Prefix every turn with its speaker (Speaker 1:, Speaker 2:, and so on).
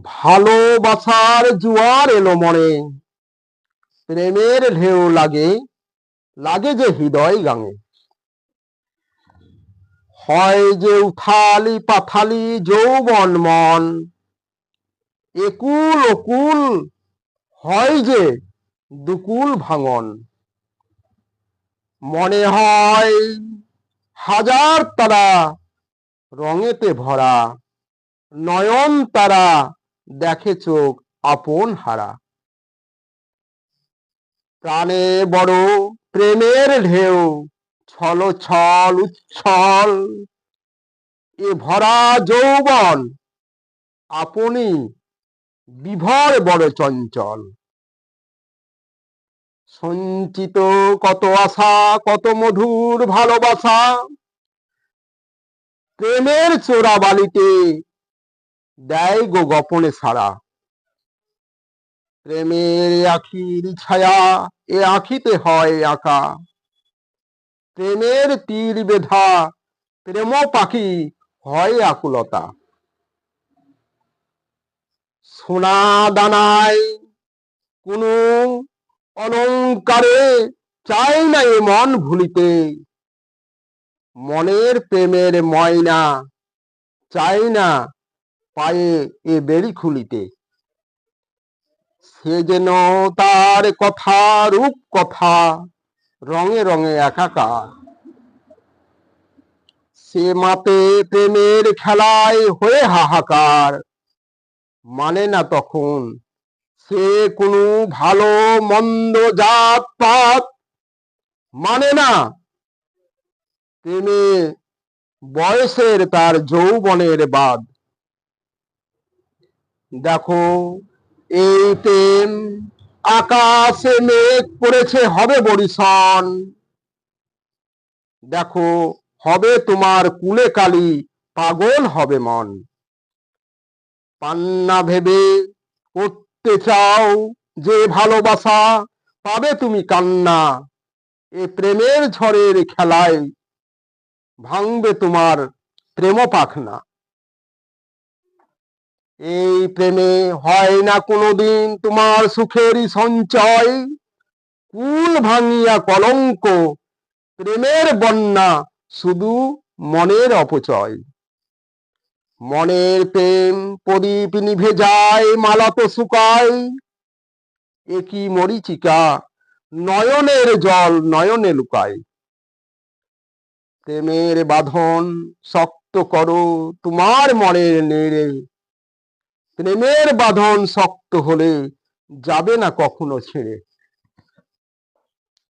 Speaker 1: ভালোবাসার জোয়ার এলো মনে। প্রেমের ঢেউ লাগে লাগে যে হৃদয় গাঙে। হয় যে উথালি পাথালি যৌবন মন। একুল ওকুল হয় যে দুকুল ভাঙন। মনে হয় হাজার তারা রঙেতে ভরা, নয়ন তারা দেখে চোখ আপন হারা। প্রাণে বড় প্রেমের ঢেউ, ছল ছল উচ্ছল, এ ভরা যৌবন আপনি বিভর বড় চঞ্চল। সঞ্চিত কত আশা, কত মধুর ভালোবাসা, প্রেমের চোরা বালিতে দেয় গো গোপনে সারা প্রেমের আখির ছায়া এ আখিতে হয় আঁকা। প্রেমের তীর বেধা প্রেম পাখি হয় আকুলতা। সোনা দানায় কোনো অলঙ্কারে চাই না এ মন ভুলিতে। মনের প্রেমের ময়না চাই না পায়ে এ বেড়ি খুলিতে। সে যেন তার কথা, রূপ কথা, রঙে রঙে একাকার। সে মাতে প্রেমের খেলায় হয়ে হাহাকার। মানে না তখন সে কোনো ভালো, মন্দ জাত পাত? মানে না প্রেমে বয়সের তার যৌবনের বাদ। দেখো, এই প্রেম আকাশে মেঘ পড়েছে হবে বরিশন দেখো, হবে তোমার কুলে কালি, পাগল হবে মন। পান্না ভেবে করতে চাও যে ভালোবাসা, পাবে তুমি কান্না। এ প্রেমের ঝড়ের খেলায় ভাঙবে তোমার প্রেম পাখনা এই প্রেমে হয় না কোনোদিন তোমার সুখেরই সঞ্চয়। কুল ভাঙিয়া কলঙ্ক, প্রেমের বন্যা, শুধু মনের অপচয়। মনের প্রেম প্রদীপ নিভে যায়, মালা তো শুকায়। একই মরিচিকা, নয়নের জল নয়নে লুকায়। প্রেমের বাঁধন শক্ত করো, তোমার মনের নেড়ে প্রেমের বাঁধন শক্ত হলে যাবে না কখনো ছেড়ে।